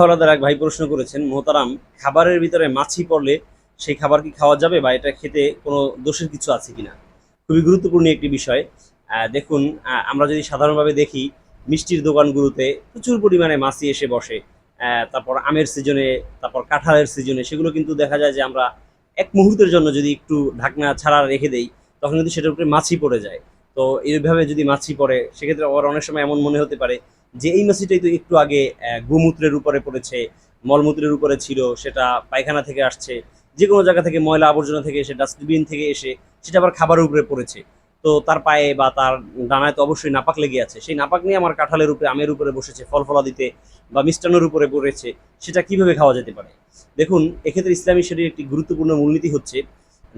হলাদার এক ভাই প্রশ্ন করেছেন, মোহতারাম, খাবারের ভিতরে মাছি পড়লে সেই খাবার কি খাওয়া যাবে বা এটা খেতে কোনো দোষের কিছু আছে কিনা? খুবই গুরুত্বপূর্ণ একটি বিষয়। দেখুন আমরা যদি সাধারণভাবে দেখি, মিষ্টির দোকানগুলোতে প্রচুর পরিমাণে মাছি এসে বসে। তারপর আমের সিজনে, তারপর কাঁঠালের সিজনে, সেগুলো কিন্তু দেখা যায় যে আমরা এক মুহূর্তের জন্য যদি একটু ঢাকনা ছাড়া রেখে দেই, তখন কিন্তু সেটার উপরে মাছি পড়ে যায়। তো এইভাবে যদি মাছি পড়ে, সেক্ষেত্রে আবার অনেক সময় এমন মনে হতে পারে যে এই মাছিটাই তো একটু আগে গোমূত্রের উপরে পড়েছে, মলমূত্রের উপরে ছিল, সেটা পায়খানা থেকে আসছে যে কোনো জায়গা থেকে ময়লা আবর্জনা থেকে এসে ডাস্টবিন থেকে এসে, সেটা আবার খাবারের উপরে পড়েছে। তো তার পায়ে বা তার ডানায় তো অবশ্যই নাপাক লেগে আছে। সেই নাপাক নিয়ে আমার কাঁঠালের উপরে, আমের উপরে বসেছে, ফল ফলাদিতে বা মিষ্টান্নর উপরে পড়েছে, সেটা কীভাবে খাওয়া যেতে পারে? দেখুন, এক্ষেত্রে ইসলামী শরীর একটি গুরুত্বপূর্ণ মূলনীতি হচ্ছে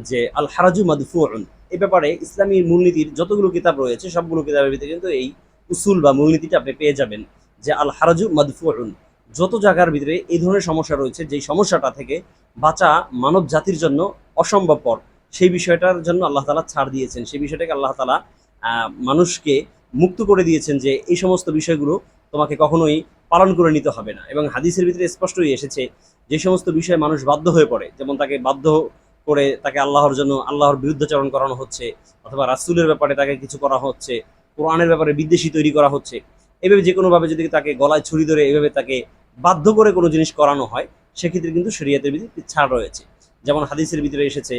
যে আল হারাজু মাদফুন এ ব্যাপারে ইসলামী মূলনীতির যতগুলো কিতাব রয়েছে, সবগুলো কিতাবের ভিতরে কিন্তু এই উসুল বা মূলনীতিটা আপনি পেয়ে যাবেন যে আল হারাজু মাদফুন যত জায়গার ভিতরে এই ধরনের সমস্যা রয়েছে, যেই সমস্যাটা থেকে বাঁচা মানব জাতির জন্য অসম্ভবপর, সেই বিষয়টার জন্য আল্লাহ তালা ছাড় দিয়েছেন। সেই বিষয়টাকে আল্লাহ তালা মানুষকে মুক্ত করে দিয়েছেন যে এই সমস্ত বিষয়গুলো তোমাকে কখনোই পালন করে নিতে হবে না। এবং হাদিসের ভিতরে স্পষ্টই এসেছে যে সমস্ত বিষয়ে মানুষ বাধ্য হয়ে পড়ে, যেমন তাকে বাধ্য করে তাকে আল্লাহর জন্য, আল্লাহর বিরুদ্ধাচরণ করানো হচ্ছে, অথবা রাসুলের ব্যাপারে তাকে কিছু করা হচ্ছে কোরআনের ব্যাপারে বিদ্বেষী তৈরি করা হচ্ছে। এভাবে যে কোনোভাবে যদি তাকে গলায় ছুরি ধরে এভাবে তাকে বাধ্য করে কোনো জিনিস করানো হয়, সেক্ষেত্রে কিন্তু শরীয়তের ভিতরে ছাড় রয়েছে। যেমন হাদিসের ভিতরে এসেছে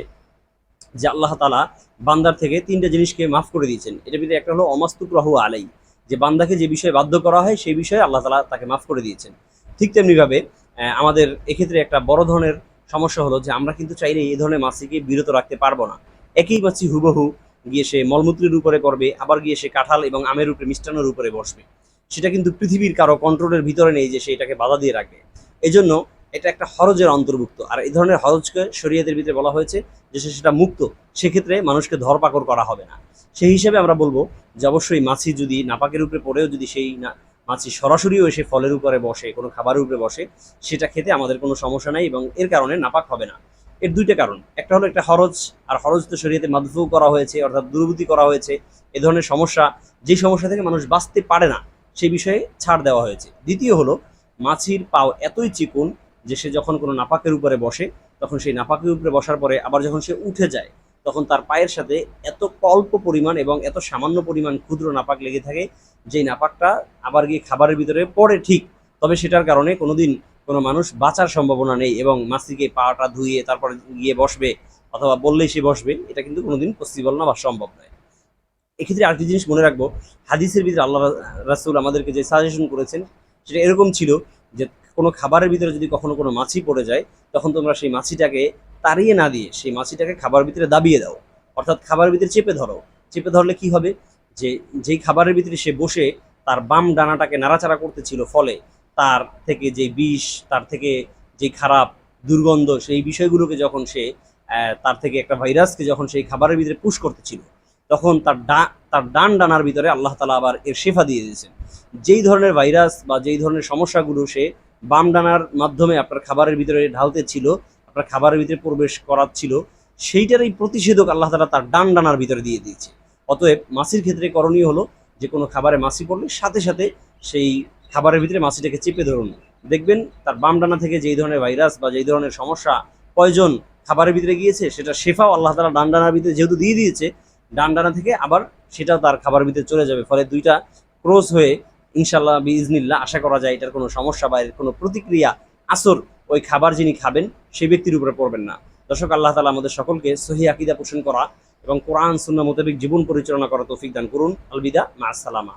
যে আল্লাহ তালা বান্দার থেকে তিনটা জিনিসকে মাফ করে দিয়েছেন। এটার ভিতরে একটা হলো অমাস্তুক রাহু আলাই যে বান্দাকে যে বিষয়ে বাধ্য করা হয়, সেই বিষয়ে আল্লাহ তালা তাকে মাফ করে দিয়েছেন। ঠিক তেমনিভাবে আমাদের এক্ষেত্রে একটা বড় ধরনের সমস্যা হলো যে আমরা কিন্তু চাইলে এই ধরনের মাছিকে বিরত রাখতে পারব না। একই মাছি হুবহু গিয়ে সে মলমূত্রের উপরে করবে, আবার গিয়ে সে কাঁঠাল এবং আমের উপরে, মিষ্টান্নের উপরে বসবে। সেটা কিন্তু পৃথিবীর কারও কন্ট্রোলের ভিতরে নেই যে সে এটাকে বাধা দিয়ে রাখবে। এই জন্য এটা একটা হরজের অন্তর্ভুক্ত। আর এই ধরনের হরজকে শরীয়তের ভিতরে বলা হয়েছে যে সে সেটা মুক্ত, সেক্ষেত্রে মানুষকে ধরপাকড় করা হবে না। সেই হিসেবে আমরা বলব যে অবশ্যই মাছি যদি নাপাকের উপরে পড়েও যদি সেই না, মাছি সরাসরিও এসে ফলের উপরে বসে, কোনো খাবারের উপরে বসে, সেটা খেতে আমাদের কোনো সমস্যা নাই এবং এর কারণে নাপাক হবে না। এর দুইটা কারণ। একটা হলো একটা হরজ, আর হরজ তো শরীয়তে মাদফু করা হয়েছে, অর্থাৎ দুর্বৃত্তি করা হয়েছে। এ ধরনের সমস্যা, যে সমস্যা থেকে মানুষ বাঁচতে পারে না, সে বিষয়ে ছাড় দেওয়া হয়েছে। দ্বিতীয় হলো, মাছির পাও এতই চিকুন যে সে যখন কোনো নাপাকের উপরে বসে, তখন সেই নাপাকের উপরে বসার পরে আবার যখন সে উঠে যায়, তখন তার পায়ের সাথে এত অল্প পরিমাণ এবং এত সামান্য পরিমাণ ক্ষুদ্র নাপাক লেগে থাকে, যেই নাপাকটা আবার গিয়ে খাবারের ভিতরে পড়ে ঠিক। তবে সেটার কারণে কোনোদিন কোনো মানুষ বাঁচার সম্ভাবনা নেই এবং মাছিকে পাটা ধুয়ে তারপরে গিয়ে বসবে অথবা বললেই সে বসবে, এটা কিন্তু কোনোদিন পসিবল না বা সম্ভব নয়। এক্ষেত্রে আরেকটি জিনিস মনে রাখব, হাদিসের ভিতরে আল্লাহ রাসুল আমাদেরকে যে সাজেশন করেছেন, সেটা এরকম ছিল যে কোনো খাবারের ভিতরে যদি কখনো কোনো মাছি পড়ে যায়, তখন তোমরা সেই মাছিটাকে তাড়িয়ে না দিয়ে সেই মাছিটাকে খাবার ভিতরে দাবিয়ে দাও। অর্থাৎ খাবারের ভিতরে চেপে ধরো। চেপে ধরলে কি হবে? যে, যেই খাবারের ভিতরে সে বসে তার বাম ডানাটাকে নাড়াচাড়া করতেছিল ফলে তার থেকে যে বিষ, তার থেকে যে খারাপ দুর্গন্ধ, সেই বিষয়গুলোকে যখন সে তার থেকে একটা ভাইরাসকে যখন সেই খাবারের ভিতরে পুশ করতেছিল, তখন তার ডা, তার ডান ডানার ভিতরে আল্লাহ তালা আবার এর শেফা দিয়ে দিয়েছেন। যেই ধরনের ভাইরাস বা যেই ধরনের সমস্যাগুলো সে বাম ডানার মাধ্যমে আপনার খাবারের ভিতরে ঢালতে ছিল, আপনার খাবারের ভিতরে প্রবেশ করাচ্ছিল সেইটার এই প্রতিষেধক আল্লাহ তালা তার ডান ডানার ভিতরে দিয়ে দিয়েছে। অতএব মাসির ক্ষেত্রে করণীয় হলো যে কোনো খাবারে মাছি পড়লে সাথে সাথে সেই খাবারের ভিতরে মাছিটাকে চেপে ধরুন। দেখবেন তার বাম ডানা থেকে যেই ধরনের ভাইরাস বা যেই ধরনের সমস্যা, পয়জন খাবারের ভিতরে গিয়েছে, সেটা শেফাও আল্লাহ তালা ডান ডানার ভিতরে যেহেতু দিয়ে দিয়েছে, ডান ডানা থেকে আবার সেটাও তার খাবারের ভিতরে চলে যাবে। ফলে দুইটা ক্রস হয়ে ইনশাল্লাহ বিজনিল্লাহ আশা করা যায় এটার কোনো সমস্যা বা এর কোনো প্রতিক্রিয়া, আসর ওই খাবার যিনি খাবেন সেই ব্যক্তির উপরে পড়বেন না। দর্শক, আল্লাহ তালা আমাদের সকলকে সহি আকিদা পোষণ করা এবং কোরআন সুন্না মোতাবেক জীবন পরিচালনা করা তৌফিক দান করুন। আলবিদা, মা আসসালামা।